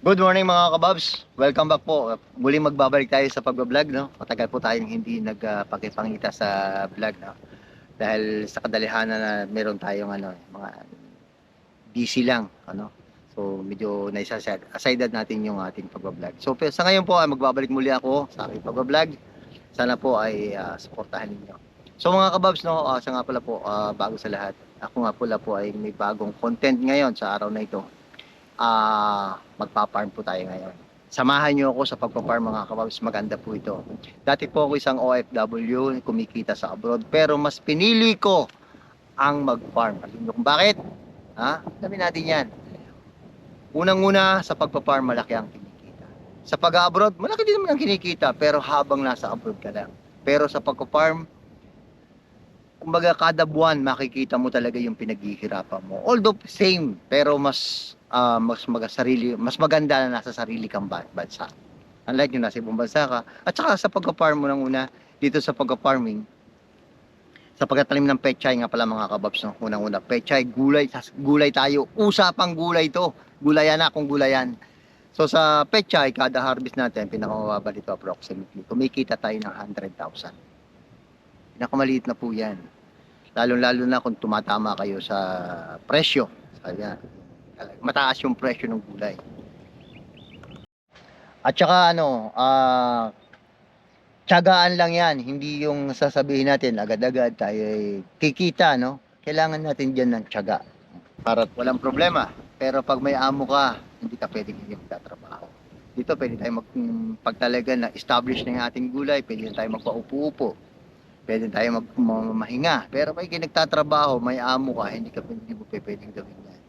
Good morning mga kababs. Welcome back po. Muli magbabalik tayo sa pagbablog, no? Matagal po tayong hindi nagpakipangita sa vlog, no? Dahil sa kadalihanan na meron tayong ano, mga busy lang, ano? So medyo naisasad aside natin yung ating pagbablog. So pero sa ngayon po ay magbabalik muli ako sa aking pagbablog. Sana po ay ah, suportahan ninyo. So mga kababs, no, ah, sa nga pala po, ah, bago sa lahat, ako nga pala po ay may bagong content ngayon sa araw na ito ah magpa-farm po tayo ngayon. Samahan niyo ako sa pagpa-farm mga kababs, maganda po ito. Dati po ako isang OFW, kumikita sa abroad, pero mas pinili ko ang mag-farm. Kung bakit? Ha? Dami natin yan. Unang-una, sa pagpa-farm, malaki ang kinikita. Sa pag-abroad, malaki din naman ang kinikita, pero habang nasa abroad ka lang. Pero sa pagpa-farm, kumbaga kada buwan makikita mo talaga yung pinaghihirapan mo. Although same, pero mas ah, mas maga sarili, mas maganda na nasa sarili kang ba- bansa. Unlike yung nasa ibang bansa ka. At saka sa pagka-farm mo nang una, dito sa pagka-farming, sa pagtatanim ng pechay nga pala mga kababs, no? unang-una, pechay, gulay, gulay tayo, usapang gulay to, gulayan na kung gulayan. So sa pechay, kada harvest natin, pinakamababa dito approximately, kumikita tayo ng 100,000. Pinakamaliit na po yan. Lalo-lalo na kung tumatama kayo sa presyo. Kaya, mataas yung presyo ng gulay. At saka ano, ah tiyagaan lang yan. Hindi yung sasabihin natin agad-agad tayo ay kikita, no? Kailangan natin dyan ng tiyaga. Para walang problema. Pero pag may amo ka, hindi ka pwedeng hindi magtatrabaho. Dito pwede tayo mag, mm, pag talaga na establish na yung ating gulay, pwede tayo magpaupo-upo. Pwede tayo mag, ma- mahinga. Pero pag nagtatrabaho, may amo ka, hindi ka hindi mo pwedeng gawin yan.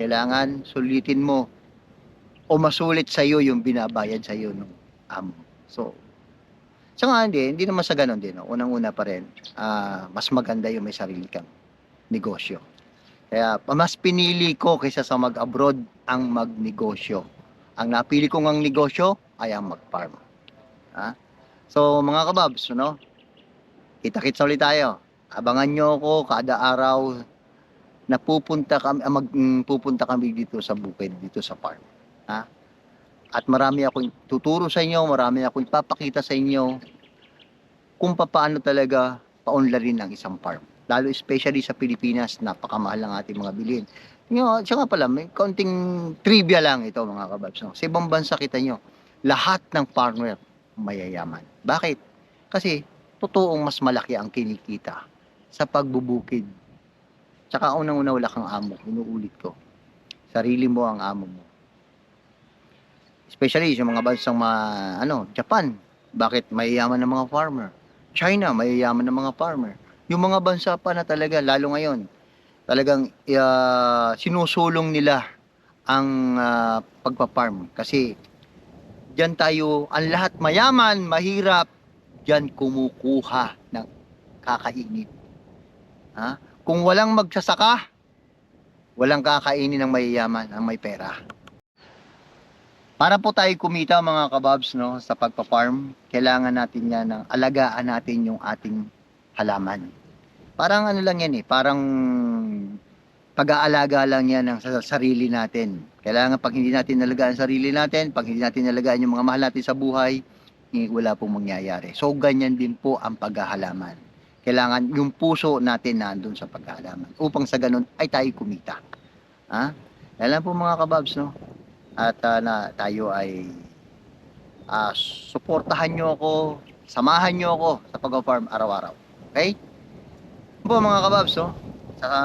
Kailangan sulitin mo o masulit sa iyo yung binabayad sa iyo ng amo. So, sa nga hindi, hindi naman sa ganun din. No? Unang-una pa rin, ah, mas maganda yung may sarili kang negosyo. Kaya mas pinili ko kaysa sa mag-abroad ang magnegosyo. Ang napili kong ang negosyo ay ang mag-farm. Ha? So mga kababs, no? Kita-kits ulit tayo. Abangan nyo ako kada araw na pupunta kami, ah, mag, mm, pupunta kami dito sa bukid, dito sa farm. Ha? At marami akong tuturo sa inyo, marami akong ipapakita sa inyo kung paano talaga paunlarin ang isang farm. Lalo especially sa Pilipinas, napakamahal ang ating mga bilhin. Nyo, siya nga pala, may konting trivia lang ito mga kababs. No? Sa ibang bansa kita nyo, lahat ng farmer mayayaman. Bakit? Kasi totoong mas malaki ang kinikita sa pagbubukid. Tsaka unang-una wala kang amo, inuulit ko. Sarili mo ang amo mo. Especially sa mga bansang ma, ano, Japan. Bakit mayayaman ng mga farmer? China, mayayaman ng mga farmer. Yung mga bansa pa na talaga, lalo ngayon, talagang uh, sinusulong nila ang uh, pagpa-farm. Kasi diyan tayo, ang lahat mayaman, mahirap, diyan kumukuha ng kakainin. Ha? Kung walang magsasaka, walang kakainin ng mayayaman, ang may pera. Para po tayo kumita mga kababs no, sa pagpa-farm, kailangan natin yan ng alagaan natin yung ating halaman. Parang ano lang yan eh, parang pag-aalaga lang yan ng sa sarili natin. Kailangan pag hindi natin nalagaan sarili natin, pag hindi natin nalagaan yung mga mahal natin sa buhay, eh, wala pong mangyayari. So ganyan din po ang paghahalaman. Kailangan yung puso natin nandun sa paghahalaman upang sa ganun ay tayo kumita. Ha? Lang po mga kababs, no? At ah, na tayo ay ah, suportahan nyo ako, samahan nyo ako sa pag-farm araw-araw. Okay? Po mga kababs, no? Saka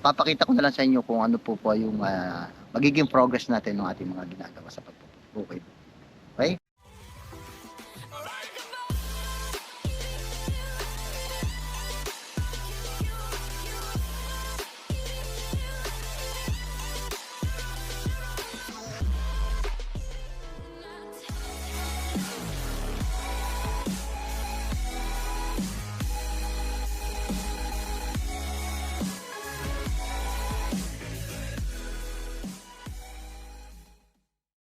papakita ko na lang sa inyo kung ano po po yung ah, magiging progress natin ng ating mga ginagawa sa pagbubukid.